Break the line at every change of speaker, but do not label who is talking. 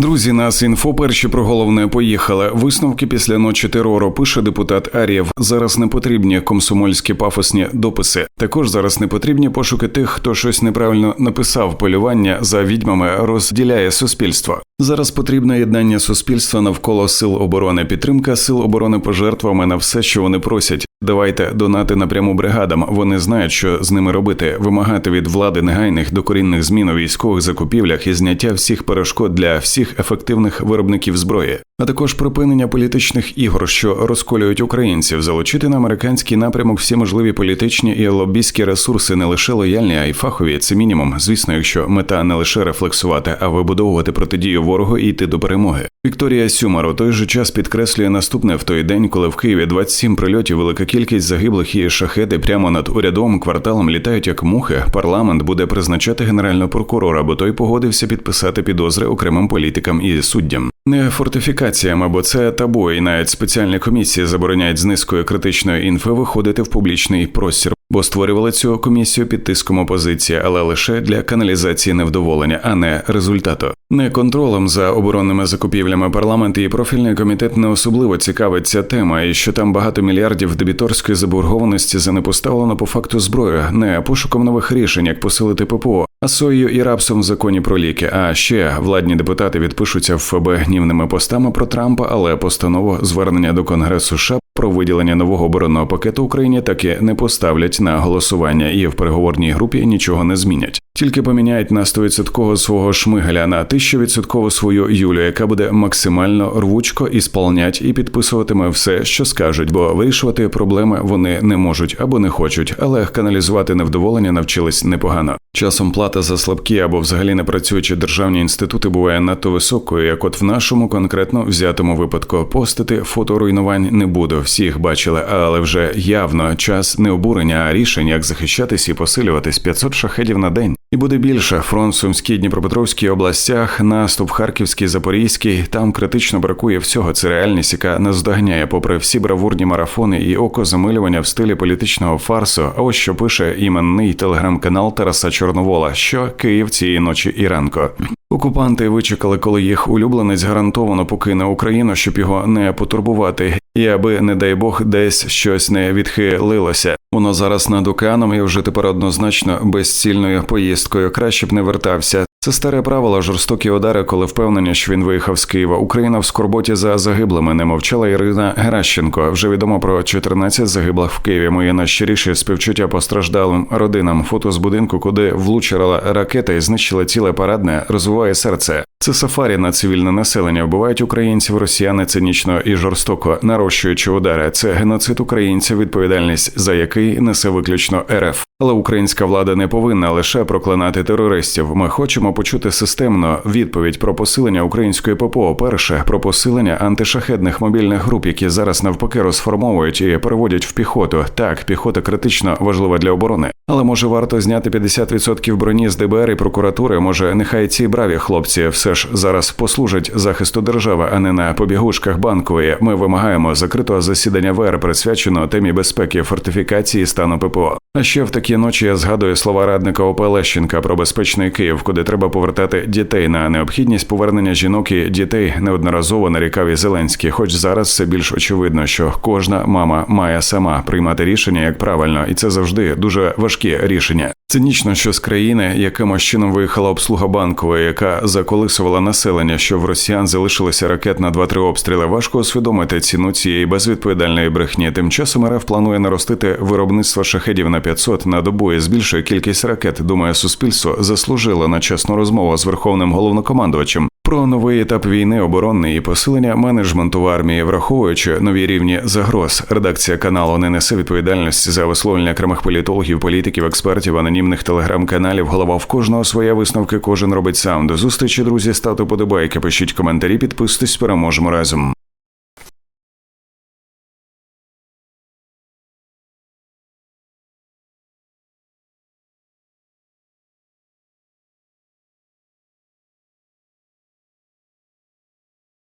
Друзі, нас інфо перші про головне поїхали. Висновки після ночі терору пише депутат Ар'єв. Зараз не потрібні комсомольські пафосні дописи. Також зараз не потрібні пошуки тих, хто щось неправильно написав. Полювання за відьмами розділяє суспільство. Зараз потрібне єднання суспільства навколо сил оборони, підтримка сил оборони пожертвами на все, що вони просять. Давайте донати напряму бригадам. Вони знають, що з ними робити, вимагати від влади негайних докорінних змін у військових закупівлях і зняття всіх перешкод для всіх ефективних виробників зброї, а також припинення політичних ігор, що розколюють українців, залучити на американський напрямок всі можливі політичні і лобійські ресурси, не лише лояльні, а й фахові. Це мінімум. Звісно, якщо мета не лише рефлексувати, а вибудовувати протидію ворогу і йти до перемоги. Вікторія Сюмар у той же час підкреслює наступне в той день, коли в Києві 27 прильотів, велика кількість загиблих і шахеди прямо над урядовим кварталом літають як мухи. Парламент буде призначати генерального прокурора, бо той погодився підписати підозри окремим політикам і суддям. Не фортифікаціям, або це табу, і навіть спеціальні комісії забороняють з низкою критичної інфи виходити в публічний простір, бо створювали цю комісію під тиском опозиції, але лише для каналізації невдоволення, а не результату. Не контролем за оборонними закупівлями парламент і профільний комітет не особливо цікавиться тема, і що там багато мільярдів дебіторської заборгованості за непоставлену по факту зброю, не пошуком нових рішень, як посилити ППО, а соєю і рапсом в законі про ліки. А ще владні депутати відпишуться в ФБ гнівними постами про Трампа, але постанову звернення до Конгресу США про виділення нового оборонного пакету Україні таки не поставлять на голосування і в переговорній групі нічого не змінять. Тільки поміняють на 100% свого шмигаля на 1000% свою Юлю, яка буде максимально рвучко і сполнять і підписуватиме все, що скажуть, бо вирішувати проблеми вони не можуть або не хочуть, але каналізувати невдоволення навчились непогано. Часом плата за слабкі або взагалі не працюючі державні інститути буває надто високою, як от в нашому конкретно взятому випадку постити фото руйнувань не буду. Всіх бачили, але вже явно час не обурення, а рішень, як захищатись і посилюватись 500 шахедів на день. І буде більше фронт Сумській Дніпропетровській областях, наступ Харківський, Запорізький. Там критично бракує всього. Це реальність, яка наздоганяє, попри всі бравурні марафони і око замилювання в стилі політичного фарсу. А ось що пише іменний телеграм-канал Тараса Чорновола, що Київ цієї ночі і ранко. Окупанти вичекали, коли їх улюбленець гарантовано покине Україну, щоб його не потурбувати, і аби, не дай Бог, десь щось не відхилилося. Воно зараз над океаном і вже тепер однозначно безцільною поїздкою. Краще б не вертався. Це старе правило, жорстокі удари, коли впевнені, що він виїхав з Києва. Україна в скорботі за загиблими не мовчала Ірина Геращенко. Вже відомо про 14 загиблих в Києві. Моє найщиріше співчуття постраждалим родинам. Фото з будинку, куди влучила ракета і знищила ціле парадне, розвиває серце. Це сафарі на цивільне населення вбивають українців, росіяни цинічно і жорстоко нарощуючи удари. Це геноцид українців, відповідальність за який несе виключно РФ. Але українська влада не повинна лише проклинати терористів. Ми хочемо почути системно відповідь про посилення української ППО. Перше про посилення антишахедних мобільних груп, які зараз навпаки розформовують і переводять в піхоту. Так, піхота критично важлива для оборони. Але може варто зняти 50% броні з ДБР і прокуратури. Може, нехай ці браві хлопці все ж зараз послужать захисту держави, а не на побігушках банкової. Ми вимагаємо закритого засідання ВР, присвяченого темі безпеки, фортифікації стану ППО. А ще в такі ночі я згадую слова радника ОП Лещенка про безпечний Київ, куди треба повертати дітей на необхідність повернення жінок і дітей неодноразово нарікав і Зеленський. Хоч зараз все більш очевидно, що кожна мама має сама приймати рішення як правильно, і це завжди дуже важкі рішення. Цинічно, що з країни якимось чином виїхала обслуга банкової, яка заколисувала населення, що в росіян залишилися ракет на 2-3 обстріли. Важко усвідомити ціну цієї безвідповідальної брехні. Тим часом РФ планує наростити виробництво шахедів на 500 на добу і збільшує кількість ракет. Думаю, суспільство заслужило на чесну розмову з верховним головнокомандувачем. Про новий етап війни, оборонний і посилення менеджменту в армії, враховуючи нові рівні загроз. Редакція каналу не несе відповідальності за висловлення окремих політологів, політиків, експертів, анонімних телеграм-каналів. Голова в кожного своя висновки. Кожен робить сам. До зустрічі, друзі. Ставте подобайки, пишіть коментарі, підписуйтесь, переможемо разом.